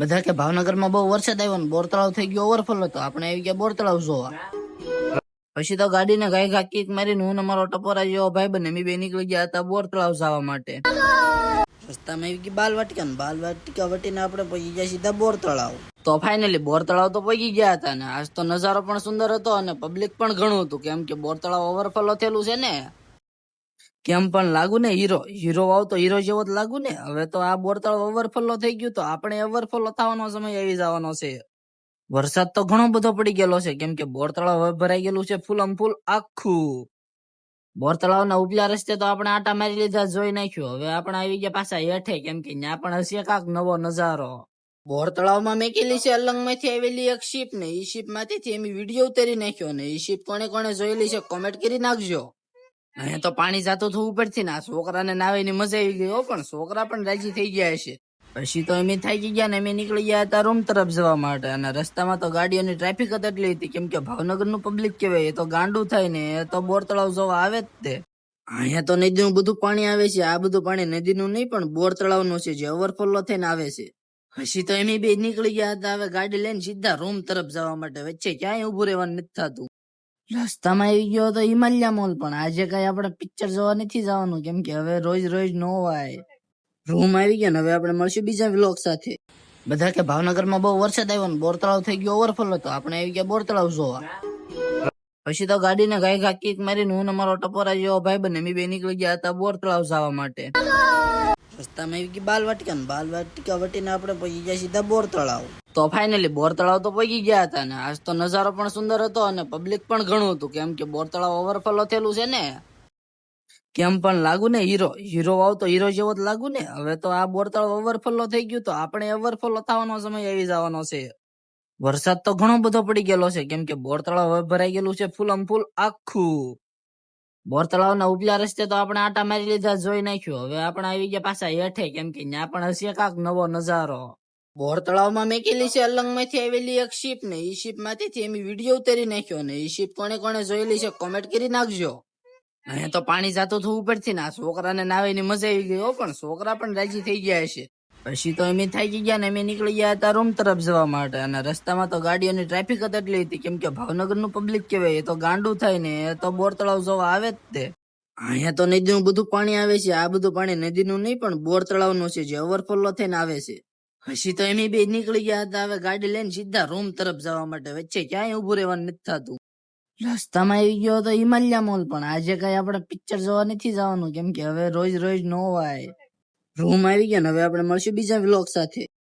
બધા કે ભાવનગરમાં બહુ વરસાદ આવ્યો ને બોર તળાવ થઈ ગયો ઓવરફ્લો તો આપણે આવી ગયા બોર તળાવ જોવા. પછી તો ગાડીને ગાય ગા કીક મારીને હું ને મારો ટપોરા જેવો ભાઈ બને અમે બે નીકળી ગયા હતા બોર તળાવ જવા માટે. રસ્તામાં આવી ગઈ બાલ વાટિકા ને બાલ વાટિકા વટીને આપણે પહોંચી ગયા સીધા બોર તળાવ તો ફાઇનલી બોર તળાવ તો પહોંચી ગયા હતા ને. આજ તો નજારો પણ સુંદર હતો અને પબ્લિક પણ ઘણું હતું. કેમ કે બોર તળાવ ઓવરફ્લો થયેલું છે ને. કેમ પણ લાગુ ને, હીરો હીરો વાવ તો હીરો જેવો જ લાગુ ને. હવે તો આ બોરતળ ઓવરફ્લો થઈ ગયું તો આપણે ઓવરફ્લો થવાનો સમય આવી જવાનો છે. વરસાદ તો ઘણો બધો પડી ગયેલો છે, કેમ કે બોર તળાવ હવે ભરાઈ ગયેલું છે ફૂલમ ફૂલ આખું. બોર તળાવના ઉપલા રસ્તે તો આપણે આટા મારી લીધા, જોઈ નાખ્યું. હવે આપણે આવી ગયા પાછા હેઠે, કેમ કે ત્યાં પણ હશે કાક નવો નજારો. બોર તળાવમાં મેકેલી છે અલંગમાંથી આવેલી એક શીપ ને. ઈ શીપમાંથી એમ વીડિયો ઉતારી નાખ્યો ને. ઈ શીપ કોને કોને જોયેલી છે, કોમેન્ટ કરી નાખજો. અહીંયા તો પાણી જાતું થયું ઉપરથી આ છોકરાને નાવાની મજા આવી ગઈ પણ છોકરા પણ રાજી થઈ ગયા હશે. પછી તો અમે થઈ ગયા ને, અમે નીકળી ગયા હતા રૂમ તરફ જવા માટે અને રસ્તામાં તો ગાડીઓની ટ્રાફિક જ એટલી હતી. કેમ કે ભાવનગરનું પબ્લિક કહેવાય, એ તો ગાંડું થાય ને, એ તો બોર તળાવ જોવા આવે જ તે. અહીંયા તો નદીનું બધું પાણી આવે છે. આ બધું પાણી નદીનું નહીં, પણ બોર તળાવનું છે, જે ઓવરફ્લો થઈને આવે છે. પછી તો એમ બે નીકળી ગયા હતા, હવે ગાડી લઈને સીધા રૂમ તરફ જવા માટે. વચ્ચે ક્યાંય ઉભું રહેવાનું નથી થતું. રસ્તામાં આવી ગયો તો હિમાલયા મોલ પણ. આજે કઈ આપણે પિક્ચર જોવા નથી જવાનું. કેમ કે હવે રોજ રોજ નો હોય. રૂમ આવી ગયા ને, હવે આપણે મળશું બીજા વ્લોગ સાથે. બધા કે ભાવનગરમાં બહુ વરસાદ આવ્યો ને, બોરતળાવ થઈ ગયો ઓવરફ્લો હતો. આપણે આવી ગયા બોરતળાવ જોવા. પછી તો ગાડીને ગાય ઘા કીક મારીને હું ને મારો ટપોરા જેવો ભાઈ બને, અમે બે નીકળી ગયા હતા બોરતળાવ જવા માટે. રસ્તામાં આવી ગઈ બાલ વાટિકા ને બાલ વાટિકા વટીને આપણે પછી ગયા સીધા બોર તળાવ તો ફાઇનલી બોર તળાવ તો પગી ગયા હતા ને. આજ તો નજારો પણ સુંદર હતો અને પબ્લિક પણ ઘણું હતું. કેમ કે બોર તળાવ ઓવરફ્લો થયેલું છે ને. કેમ પણ લાગુ ને હીરો હીરો વાવ તો હીરો જેવો જ લાગુ ને. હવે તો આ બોર તળાવ ઓવરફ્લો થઈ ગયું તો આપણે ઓવરફ્લો થવાનો સમય આવી જવાનો છે. વરસાદ તો ઘણો બધો પડી ગયેલો છે. કેમ કે બોર તળાવ હવે ભરાઈ ગયેલું છે ફૂલમ ફૂલ આખું. બોર તળાવના ઉપલા રસ્તે તો આપણે આટા મારી લીધા, જોઈ નાખ્યું. હવે આપણે આવી ગયા પાછા હેઠે. કેમ કે ત્યાં પણ હશે કાક નવો નજારો. બોર તળાવમાં મેકેલી છે અલંગમાંથી આવેલી એક શીપ ને ઈ શીપમાંથી એમ વીડિયો ઉતારી નાખ્યો ને ઈ શીપ કોને કોને જોયેલી છે કોમેન્ટ કરી નાખજો. અહીંયા તો પાણી જાતું થવું ઉપરથી ના છોકરાને નાવાની મજા આવી ગઈ પણ છોકરા પણ રાજી થઈ ગયા છે પછી તો અમે થાકી ગયા ને, અમે નીકળી ગયા હતા રૂમ તરફ જવા માટે અને રસ્તામાં તો ગાડીઓની ટ્રાફિક જ એટલી હતી, કેમ કે ભાવનગરનું પબ્લિક કહેવાય, એ તો ગાંડું થાય ને, એ તો બોર તળાવ જોવા આવે જ તે. અહીંયા તો નદીનું બધું પાણી આવે છે, આ બધું પાણી નદીનું નહીં, પણ બોર તળાવનું છે, જે ઓવરફ્લો થઈને આવે છે. પછી તો એમ બે નીકળી ગયા હતા. હવે ગાડી લઈને સીધા રૂમ તરફ જવા માટે વચ્ચે ક્યાંય ઉભું રહેવાનું નથી થતું. રસ્તામાં આવી ગયો તો હિમાલયા મોલ પણ. આજે કઈ આપણે પિક્ચર જોવા નથી જવાનું. કેમ કે હવે રોજ રોજ નો હોય. રૂમ આવી ગયા ને, હવે આપણે મળશું બીજા વ્લોગ સાથે.